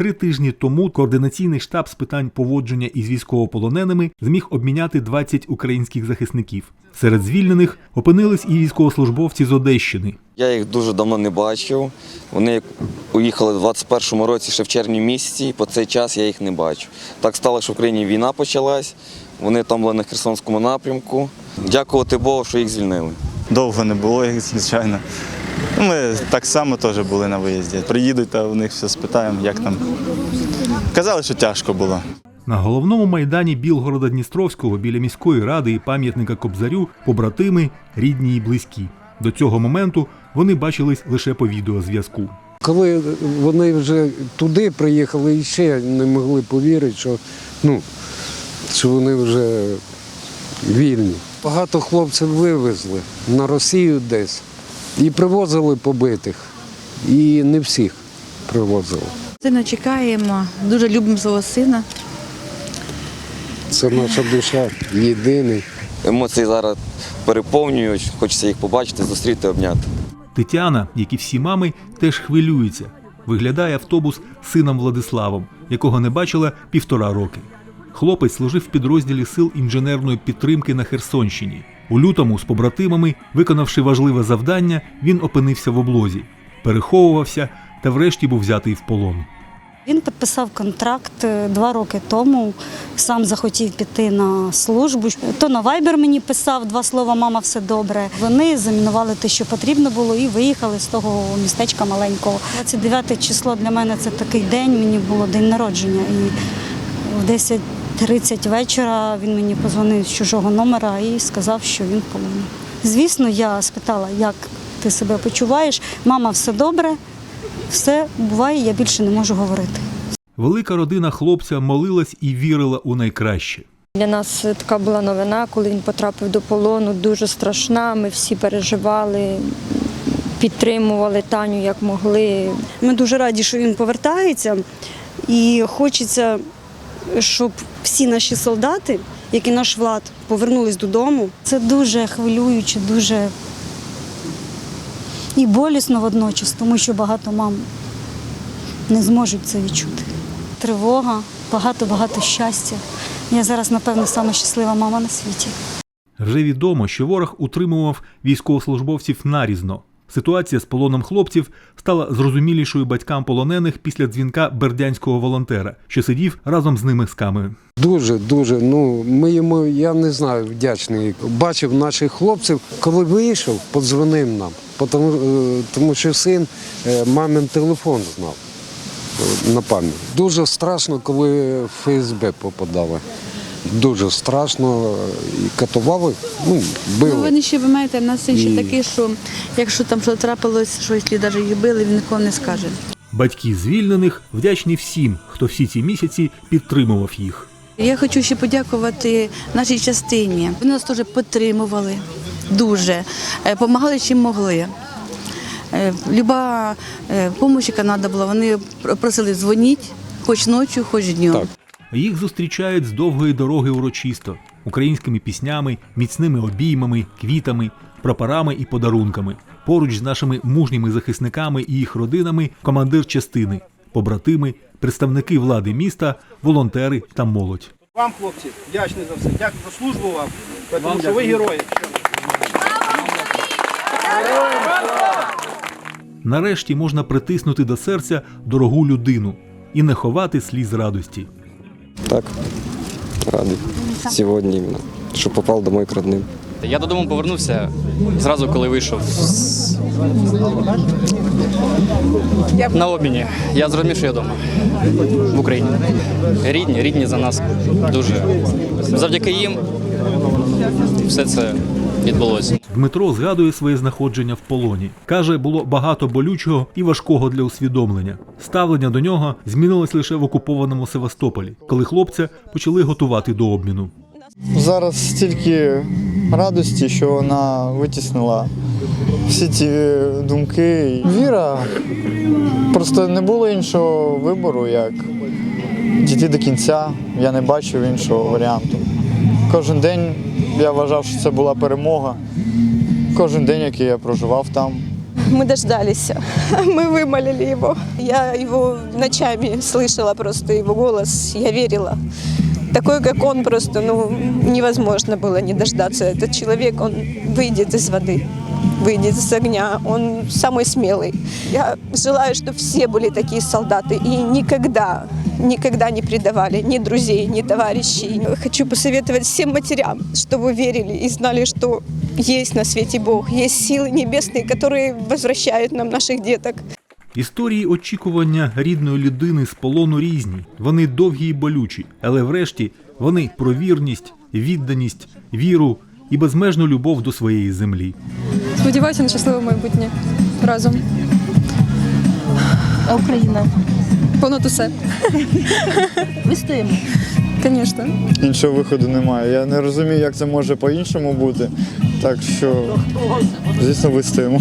Три тижні тому координаційний штаб з питань поводження із військовополоненими зміг обміняти 20 українських захисників. Серед звільнених опинились і військовослужбовці з Одещини. Я їх дуже давно не бачив. Вони уїхали в 21-му році ще в червні місяці, і по цей час я їх не бачу. Так стало, що в Україні війна почалась. Вони там були на Херсонському напрямку. Дякувати Богу, що їх звільнили. Довго не було їх, звичайно. Ну, Ми так само теж були на виїзді. Приїдуть та у них все спитаємо, як там. Казали, що тяжко було. На головному майдані Білгорода Дністровського біля міської ради і пам'ятника Кобзарю побратими, рідні і близькі. До цього моменту вони бачились лише по відеозв'язку. Коли вони вже туди приїхали і ще не могли повірити, що, ну, що вони вже вільні. Багато хлопців вивезли на Росію десь і привозили побитих. І не всіх привозили. Сина чекаємо, дуже любимо свого сина. Це наша душа єдиний. Емоції зараз переповнюють, хочеться їх побачити, зустріти, обняти. Тетяна, як і всі мами, теж хвилюється. Виглядає автобус сином Владиславом, якого не бачила півтора роки. Хлопець служив в підрозділі сил інженерної підтримки на Херсонщині. У лютому з побратимами, виконавши важливе завдання, він опинився в облозі, переховувався та врешті був взятий в полон. Він підписав контракт е, два роки тому. Сам захотів піти на службу. То на Viber мені писав два слова Мама, все добре. Вони замінували те, що потрібно було, і виїхали з того містечка маленького. 29 число для мене це такий день. Мені було день народження. І в 10.30 вечора він мені позвонив з чужого номера і сказав, що він полоні. Звісно, я спитала, як ти себе почуваєш. Мама, все добре, все буває, я більше не можу говорити. Велика родина хлопця молилась і вірила у найкраще. Для нас така була новина, коли він потрапив до полону, дуже страшна. Ми всі переживали, підтримували Таню як могли. Ми дуже раді, що він повертається, і хочеться, щоб всі наші солдати, як і наш влад, повернулись додому. Це дуже хвилююче, дуже і болісно водночас, тому що багато мам не зможуть це відчути. Тривога, багато-багато щастя. Я зараз, напевно, сама щаслива мама на світі. Вже відомо, що ворог утримував військовослужбовців нарізно. Ситуація з полоном хлопців стала зрозумілішою батькам полонених після дзвінка бердянського волонтера, що сидів разом з ними з камери. Дуже, дуже. Ну, ми йому, я не знаю, вдячний. Бачив наших хлопців, коли вийшов, подзвонив нам, тому, е, тому що син е, мамин телефон знав е, на пам'ять. Дуже страшно, коли ФСБ попадали. Дуже страшно е, і катували, ну, били. Ну, вони ще ви маєте, в нас ще І- такий, що якщо там щось трапилось, що якщо навіть їх били, він ніколи не скаже. Батьки звільнених вдячні всім, хто всі ці місяці підтримував їх. Я хочу ще подякувати нашій частині. Вони нас теж підтримували дуже, допомагали чим могли. Е, Люба допомога, яка треба була, вони просили дзвоніть, хоч ночі, хоч днем. Так. Їх зустрічають з довгої дороги урочисто, українськими піснями, міцними обіймами, квітами, прапорами і подарунками. Поруч з нашими мужніми захисниками і їх родинами командир частини, побратими, представники влади міста, волонтери та молодь. Вам, хлопці, вдячний за все. Дякую за службу вам, тому що ви герої. Нарешті можна притиснути до серця дорогу людину і не ховати сліз радості. Так, радий. Сьогодні іменно, що попав домой к родним. Я додому повернувся зразу, коли вийшов з... на обміні. Я зрозумів, що я вдома в Україні. Рідні, рідні за нас дуже. Завдяки їм все це відбулося. Дмитро згадує своє знаходження в полоні. Каже, було багато болючого і важкого для усвідомлення. Ставлення до нього змінилось лише в окупованому Севастополі, коли хлопця почали готувати до обміну. Зараз стільки радості, що вона витіснила всі ці думки. Віра. Просто не було іншого вибору, як дійти до кінця. Я не бачив іншого варіанту. Кожен день я вважав, що це була перемога. Кожен день, який я проживав там, мы дождались. Мы вымолили его. Я его ночами слышала просто его голос. Я верила. Такой, как он, просто ну, невозможно было не дождаться. Этот человек, он выйдет из воды, выйдет из огня. Он самый смелый. Я желаю, чтобы все были такие солдаты и никогда, никогда не предавали ни друзей, ни товарищей. Хочу посоветовать всем матерям, чтобы верили и знали, что есть на свете Бог, есть силы небесные, которые возвращают нам наших деток. Історії очікування рідної людини з полону різні. Вони довгі і болючі, але врешті вони про вірність, відданість, віру і безмежну любов до своєї землі. Сподіваюся на щасливе майбутнє разом. А Україна? Понад усе. Вистоїмо. Звісно. Іншого виходу немає. Я не розумію, як це може по-іншому бути. Так що, звісно, вистоїмо.